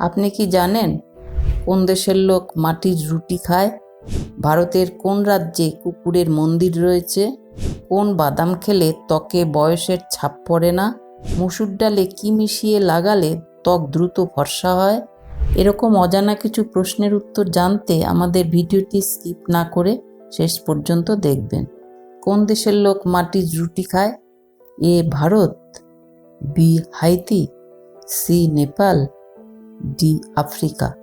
আপনি কি জানেন কোন দেশের লোক মাটির রুটি খায়? ভারতের কোন রাজ্যে কুকুরের মন্দির রয়েছে? কোন বাদাম খেলে ত্বকে বয়সের ছাপ পড়ে না? মুসুর ডালে কি মিশিয়ে লাগালে ত্বক দ্রুত ফর্সা হয়? এরকম অজানা কিছু প্রশ্নের উত্তর জানতে আমাদের ভিডিওটি স্কিপ না করে শেষ পর্যন্ত দেখবেন। কোন দেশের লোক মাটির রুটি খায়? A Bharat, B Haiti, C Nepal D Africa.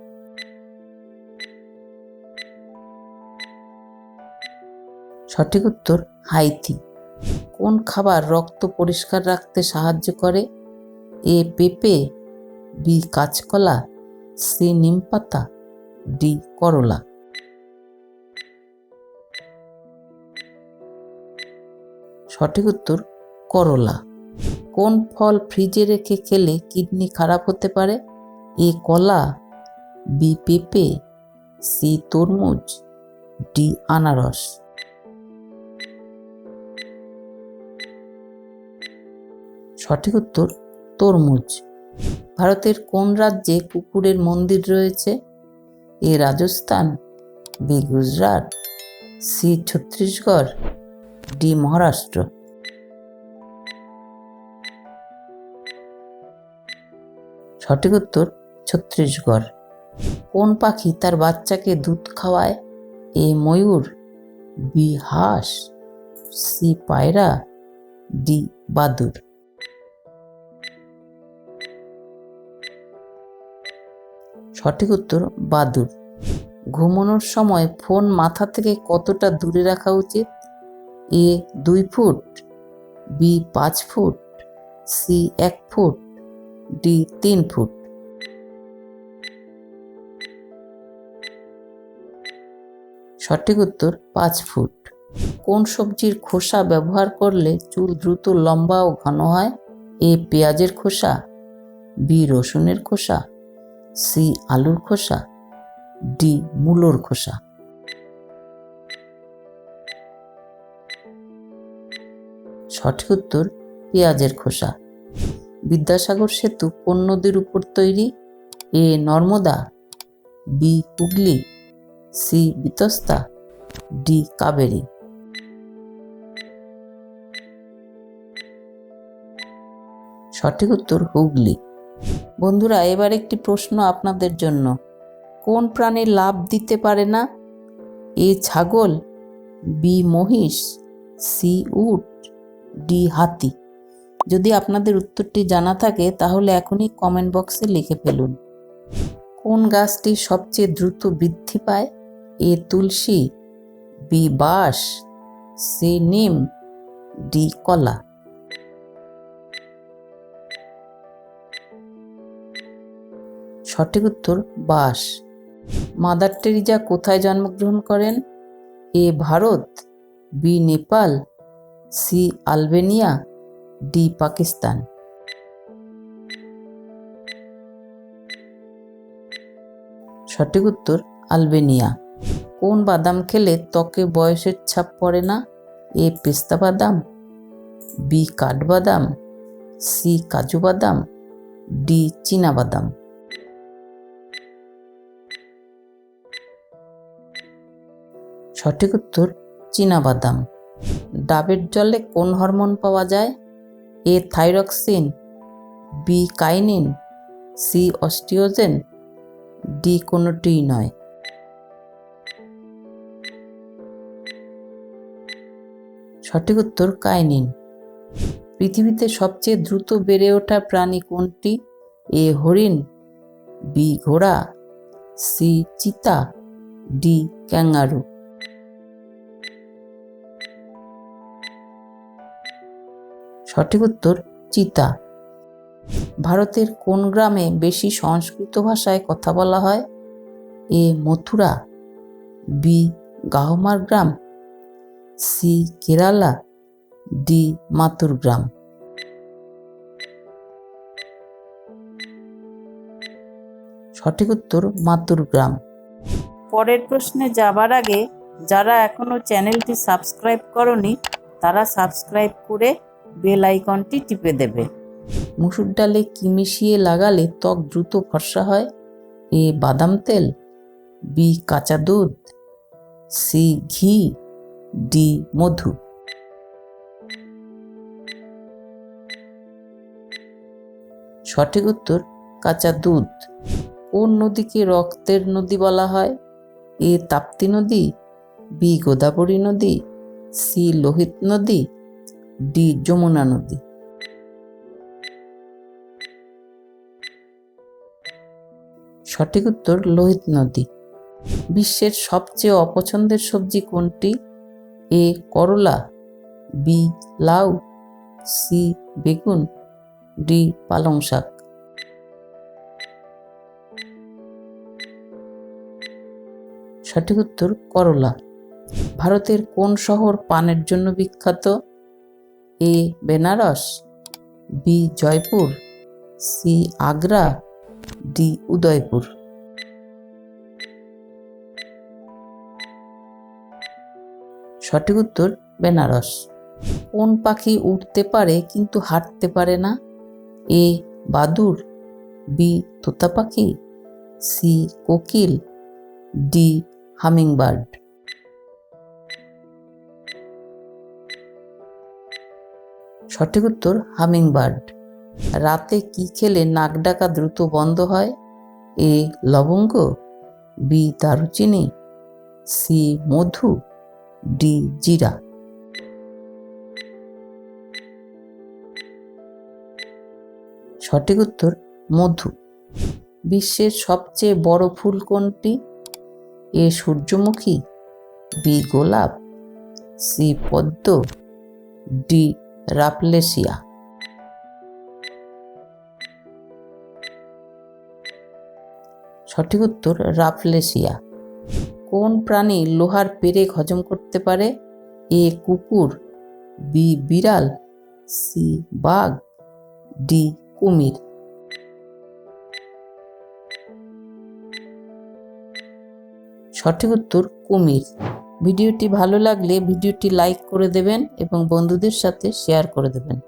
সঠিক উত্তর, হাইতি। কোন খাবার রক্ত পরিষ্কার রাখতে সাহায্য করে? এ পেঁপে, বি কাঁচকলা, সি নিমপাতা, ডি করলা। সঠিক উত্তর, করলা। কোন ফল ফ্রিজে রেখে খেলে কিডনি খারাপ হতে পারে? এ কলা, বি পেঁপে, সি তরমুজ, ডি আনারস। সঠিক উত্তর, তরমুজ। ভারতের কোন রাজ্যে কুকুরের মন্দির রয়েছে? A Rajasthan, B Gujarat, C Chhattisgarh, D Maharashtra. সঠিক উত্তর ছত্তিশগড় কোন পাখি তার বাচ্চাকে দুধ খাওয়ায়? এ ময়ূর, বি হাঁস, সি পায়রা, ডি বাদুর। সঠিক উত্তর, বাদুর। ঘুমানোর সময় ফোন মাথা থেকে কতটা দূরে রাখা উচিত? এ দুই ফুট, বি পাঁচ ফুট, সি এক ফুট, ডি তিন ফুট। সঠিক উত্তর, পাঁচ ফুট। কোন সবজির খোসা ব্যবহার করলে চুল দ্রুত লম্বা ও ঘন হয়? এ, পেঁয়াজের খোসা, বি, রসুনের খোসা, সি, আলুর খোসা, ডি, মূলোর খোসা। সঠিক উত্তর, পেঁয়াজের খোসা। বিদ্যাসাগর সেতু কোন নদীর উপর তৈরি? A, Narmada, B, Hooghly. C Vitasta, D Kaveri. সঠিক উত্তর হুগলি। বন্ধুরা, এবার একটি প্রশ্ন আপনাদের জন্য। কোন প্রাণী লাভ দিতে পারে না? এ ছাগল, বি মহিষ, সি উট, ডি হাতি। যদি আপনাদের উত্তরটি জানা থাকে, তাহলে এখনই কমেন্ট বক্সে লিখে ফেলুন। কোন গাছটি সবচেয়ে দ্রুত বৃদ্ধি পায়? এ তুলসী, বি বাঁশ, সি নিম, ডি কলা। সঠিক উত্তর বাস মাদার টেরিজা কোথায় জন্মগ্রহণ করেন? A Bharat, B Nepal, C Albania, D Pakistan. সঠিক উত্তর, আলবেনিয়া। কোন বাদাম খেলে ত্বকে বয়সের ছাপ পড়ে না? এ পেস্তা বাদাম, বি কাঠবাদাম সি কাজু বাদাম, ডি বাদাম। সঠিক উত্তর বাদাম। ডাবের জলে কোন হরমোন পাওয়া যায়? A thyroxine, B kinin, C osteogen, D কোনোটিই নয়। সঠিক উত্তর কাইনিন। পৃথিবীতে সবচেয়ে দ্রুত বেড়ে ওঠা প্রাণী কোনটি? এ হরিণ, বি ঘোড়া, সি চিতা, ডি ক্যাঙ্গারু। সঠিক উত্তর চিতা। ভারতের কোন গ্রামে বেশি সংস্কৃত ভাষায় কথা বলা হয়? এ মথুরা, বি গাহমার গ্রাম সি কেরালা ডি মাতুর গ্রাম সঠিক উত্তর মাতুর গ্রাম পরের প্রশ্নে যাবার আগে যারা এখনও চ্যানেলটি সাবস্ক্রাইব করনি তারা সাবস্ক্রাইব করে বেল আইকনটি টিপে দেবে। মুসুর ডালে কি মিশিয়ে লাগালে ত্বক দ্রুত ফর্সা হয়? এ বাদাম তেল বি কাঁচা দুধ সি ঘি ডি মধু। সঠিক উত্তর, কাঁচা দুধ। কোন নদীকে রক্তের নদী বলা হয়? এ তাপ্তি নদী, বি গোদাবরী নদী, সি লোহিত নদী, ডি যমুনা নদী। সঠিক উত্তর, লোহিত নদী। বিশ্বের সবচেয়ে অপছন্দের সবজি কোনটি? এ করলা, বি লাউ, সি বেগুন, ডি পালং শাক। সঠিক উত্তর, করলা। ভারতের কোন শহর পানের জন্য বিখ্যাত? A Benaras, B Jaipur, C Agra, D Udaipur. সঠিক উত্তর, বেনারস। কোন পাখি উঠতে পারে কিন্তু হাঁটতে পারে না? এ বাদুর বি, তোতা পাখি, সি, কোকিল, ডি, হামিংবার্ড। সঠিক উত্তর, হামিংবার্ড। রাতে কি খেলে নাক ডাকা দ্রুত বন্ধ হয়? এ, লবঙ্গ, বি, দারুচিনি, সি, মধু ডি জিরা। সঠিক উত্তর, মধু। বিশ্বের সবচেয়ে বড় ফুল কোনটি? এ সূর্যমুখী, বি গোলাপ, সি পদ্ম, ডি রাপলেশিয়া সঠিক উত্তর রাফলেশিয়া কোন প্রাণী লোহার পেরেক হজম করতে পারে? এ কুকুর, বি বিড়াল, সি বাঘ, ডি কুমির। সঠিক উত্তর কুমির। ভিডিওটি ভালো লাগলে ভিডিওটি লাইক করে দেবেন এবং বন্ধুদের সাথে শেয়ার করে দেবেন।